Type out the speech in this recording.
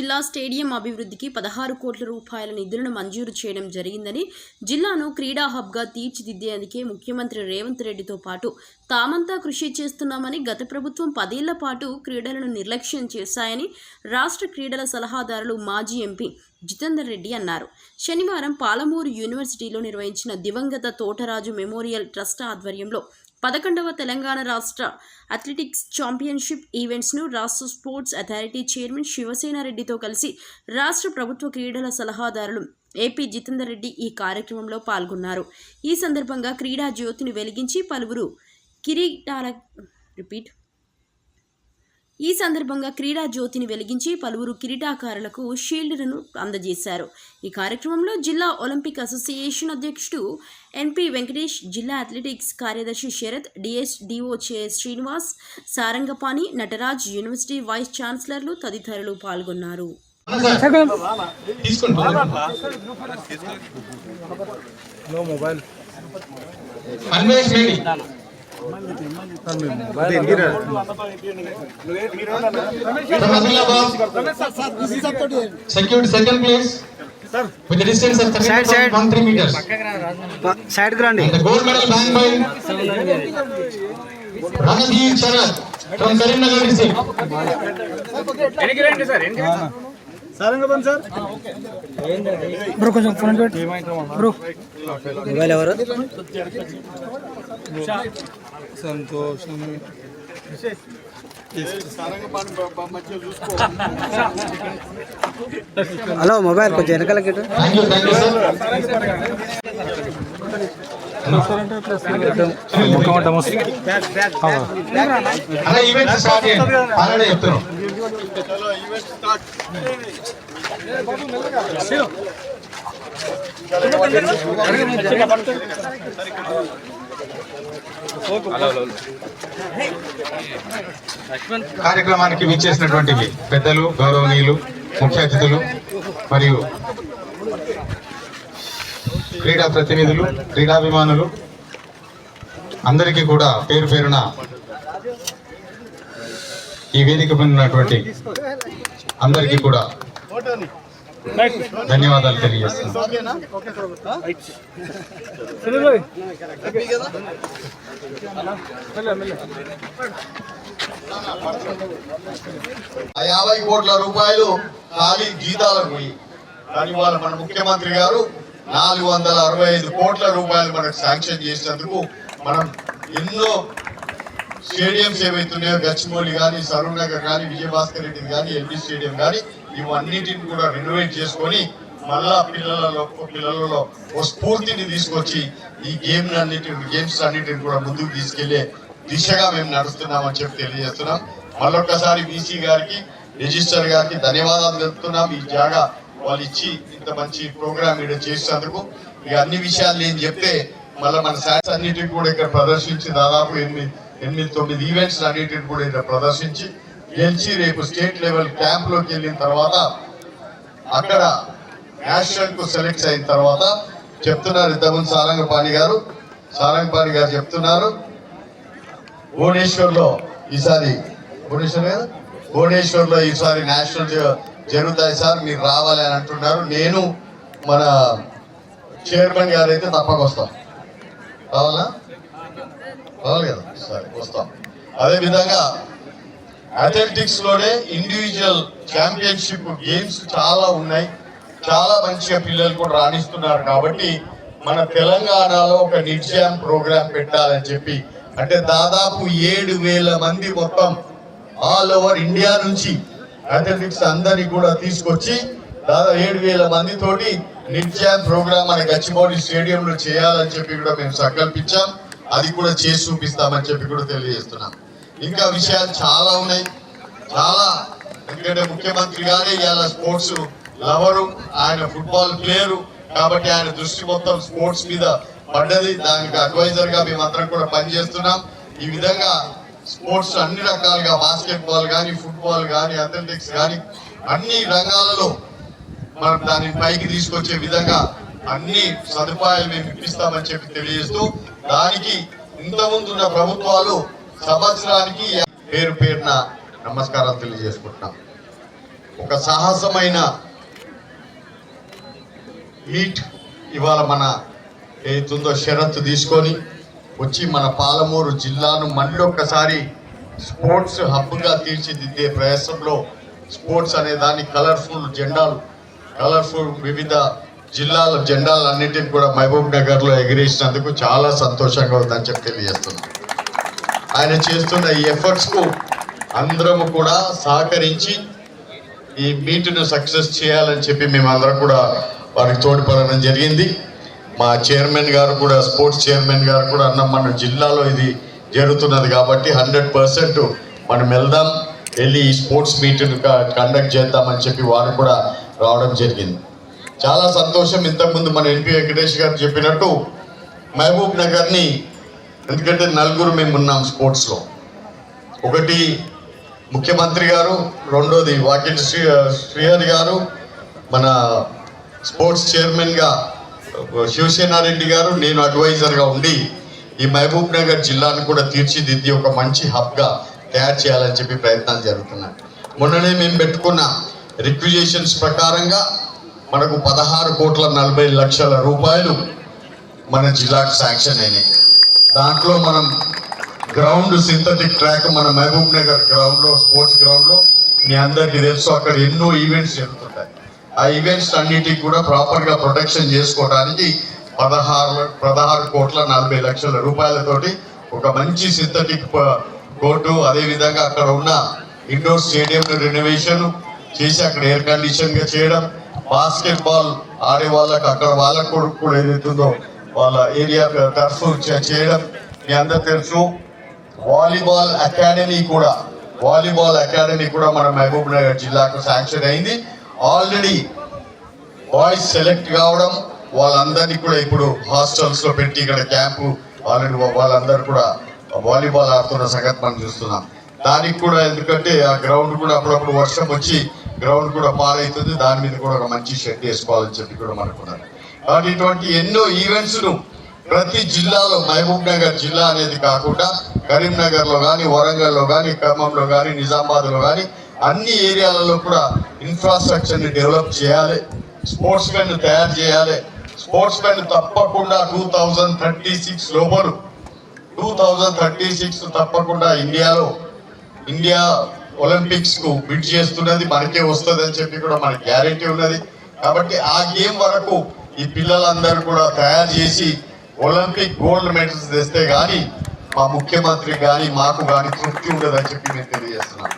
జిల్లా స్టేడియం అభివృద్ధికి పదహారు కోట్ల రూపాయల నిధులను మంజూరు చేయడం జరిగిందని జిల్లాను క్రీడా హబ్గా తీర్చిదిద్దేందుకే ముఖ్యమంత్రి రేవంత్ రెడ్డితో పాటు తామంతా కృషి చేస్తున్నామని గత ప్రభుత్వం పదేళ్ళ పాటు క్రీడలను నిర్లక్ష్యం చేశాయని రాష్ట్ర క్రీడల సలహాదారులు మాజీ ఎంపీ జితేందర్ రెడ్డి అన్నారు. శనివారం పాలమూరు యూనివర్సిటీలో నిర్వహించిన దివంగత తోటరాజు మెమోరియల్ ట్రస్ట్ ఆధ్వర్యంలో పదకొండవ తెలంగాణ రాష్ట్ర అథ్లెటిక్స్ ఛాంపియన్షిప్ ఈవెంట్స్ను రాష్ట్ర స్పోర్ట్స్ అథారిటీ చైర్మన్ శివసేన రెడ్డితో కలిసి రాష్ట్ర ప్రభుత్వ క్రీడల సలహాదారులు ఏపీ జితేందర్ రెడ్డి ఈ కార్యక్రమంలో పాల్గొన్నారు. ఈ సందర్భంగా క్రీడా జ్యోతిని వెలిగించి పలువురు కిరీటాల రిపీట్. ఈ సందర్భంగా క్రీడా జ్యోతిని వెలిగించి పలువురు కిరీటాకారులకు షీల్డ్లను అందజేశారు. ఈ కార్యక్రమంలో జిల్లా ఒలింపిక్ అసోసియేషన్ అధ్యక్షుడు ఎన్పి వెంకటేష్ జిల్లా అథ్లెటిక్స్ కార్యదర్శి శరత్ డిఎస్ చే శ్రీనివాస్ సారంగపాణి నటరాజ్ యూనివర్సిటీ వైస్ ఛాన్సలర్లు తదితరులు పాల్గొన్నారు. Mobile with a distance of Side, side. 13.13 meters. సైడ్కి రండి. సారంగపన్ సార్ బ్రో కొంచెం ఫోన్ పెట్టి బ్రో మొబైల్ ఎవరు సంతోషం. హలో మొబైల్ కొంచెం వెనకాల గిట్టు Thank you, thank you, sir. అన్న ఈవెంట్ స్టార్ట్ చేయండి. ఆల్రెడీ చెప్తున్నాం. కార్యక్రమానికి విచ్చేసినటువంటి పెద్దలు గౌరవనీయులు ముఖ్య అతిథులు మరియు క్రీడా ప్రతినిధులు క్రీడాభిమానులు అందరికీ కూడా పేరు పేరున ఈ వేదిక పొందినటువంటి ఉన్నటువంటి అందరికీ కూడా ధన్యవాదాలు తెలియజేస్తున్నాను. ఆ యాభై కోట్ల రూపాయలు ఖాళీ జీతాలకు పోయి. కానీ వాళ్ళ మన ముఖ్యమంత్రి గారు నాలుగు వందల అరవై ఐదు కోట్ల రూపాయలు మనకు శాంక్షన్ చేసినందుకు మనం ఎన్నో స్టేడియంస్ ఏవైతున్నాయో గచ్చిమౌలి కానీ సరూర్ నగర్ కానీ విజయభాస్కర్ రెడ్డి కానీ ఎల్బీ స్టేడియం కానీ ఇవన్నిటిని కూడా రెనోవేట్ చేసుకొని మళ్ళా పిల్లలలో పిల్లలలో ఓ స్ఫూర్తిని తీసుకొచ్చి ఈ గేమ్ అన్నిటిని గేమ్స్ అన్నిటిని కూడా ముందుకు తీసుకెళ్ళే దిశగా మేము నడుస్తున్నామని చెప్పి తెలియజేస్తున్నాం. మళ్ళొక్కసారి బీసీ గారికి రిజిస్టర్ గారికి ధన్యవాదాలు తెలుపుతున్నాం. ఈ జాగా వాళ్ళు ఇచ్చి ఇంత మంచి ప్రోగ్రామ్ ఇక్కడ చేసినందుకు. ఇక అన్ని విషయాలు నేను చెప్తే మళ్ళీ మన శాట్స్ అన్నిటిని కూడా ఇక్కడ ప్రదర్శించి దాదాపు ఎనిమిది ఎనిమిది తొమ్మిది ఈవెంట్స్ అన్నిటిని కూడా ఇక్కడ ప్రదర్శించి గెలిచి రేపు స్టేట్ లెవెల్ క్యాంప్లోకి వెళ్ళిన తర్వాత అక్కడ నేషనల్కు సెలెక్ట్ అయిన తర్వాత చెప్తున్నారు ఇంతకుముందు సారంగపాణి గారు. సారంగపాణి గారు చెప్తున్నారు. భువనేశ్వర్లో ఈసారి భువనేశ్వర్ కదా? భువనేశ్వర్లో ఈసారి నేషనల్ జ- జరుగుతాయి సార్ మీరు రావాలి అని అంటున్నారు. నేను మన చైర్మన్ గారు అయితే తప్పక వస్తాం. రావాలా? రావాలి కదా? సరే వస్తాం. అదేవిధంగా అథ్లెటిక్స్లోనే ఇండివిజువల్ ఛాంపియన్షిప్ గేమ్స్ చాలా ఉన్నాయి. చాలా మంచిగా పిల్లలు కూడా రాణిస్తున్నారు కాబట్టి మన తెలంగాణలో ఒక నిత్యాం ప్రోగ్రాం పెట్టాలని చెప్పి అంటే దాదాపు ఏడు వేల మంది మొత్తం ఆల్ ఓవర్ ఇండియా నుంచి అథ్లెటిక్స్ అందరినీ కూడా తీసుకొచ్చి దాదాపు ఏడు వేల మందితోటి తోటి ప్రోగ్రామ్ ప్రోగ్రాం మన గచ్చిబౌలి స్టేడియంలో చేయాలని చెప్పి కూడా మేము సంకల్పించాం. అది కూడా చేసి చూపిస్తామని చెప్పి కూడా తెలియజేస్తున్నాం. ఇంకా విషయాలు చాలా ఉన్నాయి. చాలా. ఎందుకంటే ముఖ్యమంత్రి గారే ఇవాళ స్పోర్ట్స్ లవరు ఆయన ఫుట్బాల్ ప్లేయరు. కాబట్టి ఆయన దృష్టి మొత్తం స్పోర్ట్స్ మీద పడ్డది. దానికి అడ్వైజర్గా మేమందరం కూడా పనిచేస్తున్నాం. ఈ విధంగా స్పోర్ట్స్ అన్ని రకాలుగా బాస్కెట్ బాల్ కానీ ఫుట్బాల్ కానీ అథ్లెటిక్స్ కానీ అన్ని రంగాలలో మనం దాన్ని పైకి తీసుకొచ్చే విధంగా అన్ని సదుపాయాలు మేము ఇప్పిస్తామని చెప్పి తెలియజేస్తూ దానికి ఇంతకుముందు ఉన్న ప్రభుత్వాలు సంవత్సరానికి పేరు పేరున నమస్కారాలు తెలియజేసుకుంటున్నాం. ఒక సాహసమైన మీట్ ఇవాళ మన ఏతుందో షరత్తు తీసుకొని వచ్చి మన పాలమూరు జిల్లాను మళ్ళీ ఒక్కసారి స్పోర్ట్స్ హబ్గా తీర్చిదిద్దే ప్రయాసంలో స్పోర్ట్స్ అనే దాన్ని కలర్ఫుల్ జెండాలు కలర్ఫుల్ వివిధ జిల్లాల జెండాలన్నింటినీ కూడా మహబూబ్ నగర్లో ఎగిరేసినందుకు చాలా సంతోషంగా ఉందని చెప్పి తెలియజేస్తున్నాను ఆయన చేస్తున్న ఈ ఎఫర్ట్స్కు అందరము కూడా సహకరించి ఈ మీట్ను సక్సెస్ చేయాలని చెప్పి మేమందరం కూడా వారికి తోడ్పడడం జరిగింది. మా చైర్మన్ గారు కూడా స్పోర్ట్స్ చైర్మన్ గారు కూడా అన్న మన జిల్లాలో ఇది జరుగుతున్నది కాబట్టి హండ్రెడ్ పర్సెంట్ మనం వెళ్దాం వెళ్ళి ఈ స్పోర్ట్స్ మీట్ను కండక్ట్ చేద్దామని చెప్పి వారు కూడా రావడం జరిగింది. చాలా సంతోషం. ఇంతకుముందు మన ఎన్పి వెంకటేష్ గారు చెప్పినట్టు మహబూబ్ నగర్ని ఎందుకంటే నలుగురు మేము ఉన్నాం స్పోర్ట్స్లో ఒకటి ముఖ్యమంత్రి గారు రెండోది వాకిటి శ్రీ శ్రీహరి గారు మన స్పోర్ట్స్ చైర్మన్గా శివసేనారెడ్డి గారు నేను అడ్వైజర్గా ఉండి ఈ మహబూబ్ నగర్ జిల్లాను కూడా తీర్చిదిద్ది ఒక మంచి హబ్గా తయారు చేయాలని చెప్పి ప్రయత్నాలు జరుగుతున్నాయి. మొన్ననే మేము పెట్టుకున్న రిక్విజేషన్స్ ప్రకారంగా మనకు పదహారు కోట్ల నలభై లక్షల రూపాయలు మన జిల్లాకు శాంక్షన్ అయినాయి. దాంట్లో మనం గ్రౌండ్ సింథటిక్ ట్రాక్ మన మహబూబ్ నగర్ గ్రౌండ్లో స్పోర్ట్స్ గ్రౌండ్లో మీ అందరికీ తెలుసు అక్కడ ఎన్నో ఈవెంట్స్ జరుగుతుంటాయి. ఆ ఈవెంట్స్ అన్నిటికి కూడా ప్రాపర్గా ప్రొటెక్షన్ చేసుకోవడానికి పదహారు పదహారు కోట్ల నలభై లక్షల రూపాయలతోటి ఒక మంచి సింథటిక్ కోర్టు అదేవిధంగా అక్కడ ఉన్న ఇండోర్ స్టేడియం రెనోవేషన్ చేసి అక్కడ ఎయిర్ కండిషన్గా చేయడం బాస్కెట్ బాల్ ఆడే వాళ్ళకి అక్కడ వాళ్ళకు కూడా ఏదైతుందో వాళ్ళ ఏరియా టర్ఫ్ చేయడం మీ అందరు తెలుసు. వాలీబాల్ అకాడమీ కూడా వాలీబాల్ అకాడమీ కూడా మన మహబూబ్ నగర్ జిల్లాకు శాంక్షన్ అయింది. ఆల్రెడీ బాయ్స్ సెలెక్ట్ కావడం వాళ్ళందరినీ కూడా ఇప్పుడు హాస్టల్స్లో పెట్టి ఇక్కడ క్యాంపు ఆల్రెడీ వాళ్ళందరూ కూడా వాలీబాల్ ఆడుతున్న సంగతి మనం చూస్తున్నాం. దానికి కూడా ఎందుకంటే ఆ గ్రౌండ్ కూడా అప్పుడప్పుడు వర్షం వచ్చి గ్రౌండ్ కూడా పాలవుతుంది దాని మీద కూడా ఒక మంచి షెడ్ వేసుకోవాలని చెప్పి కూడా మనకున్నారు కాబట్టి ఇటువంటి ఎన్నో ఈవెంట్స్ను ప్రతి జిల్లాలో మహబూబ్ నగర్ జిల్లా అనేది కాకుండా కరీంనగర్లో కానీ వరంగల్లో కానీ ఖమ్మంలో కానీ నిజామాబాద్లో కానీ అన్ని ఏరియాలలో కూడా ఇన్ఫ్రాస్ట్రక్చర్ని డెవలప్ చేయాలి. స్పోర్ట్స్ మెన్ తయారు చేయాలి. స్పోర్ట్స్ మెన్ తప్పకుండా టూ థౌజండ్ థర్టీ సిక్స్ లోపలు టూ థౌజండ్ థర్టీ సిక్స్ తప్పకుండా ఇండియాలో ఇండియా ఒలింపిక్స్కు బిడ్ చేస్తున్నది మనకే వస్తుంది అని చెప్పి కూడా మనకి గ్యారంటీ ఉన్నది. కాబట్టి ఆ గేమ్ వరకు ఈ పిల్లలందరూ కూడా తయారు చేసి ఒలింపిక్ గోల్డ్ మెడల్స్ తెస్తే కానీ మా ముఖ్యమంత్రి కానీ మాకు కానీ తృప్తి ఉండదని చెప్పి నేను తెలియజేస్తున్నాను.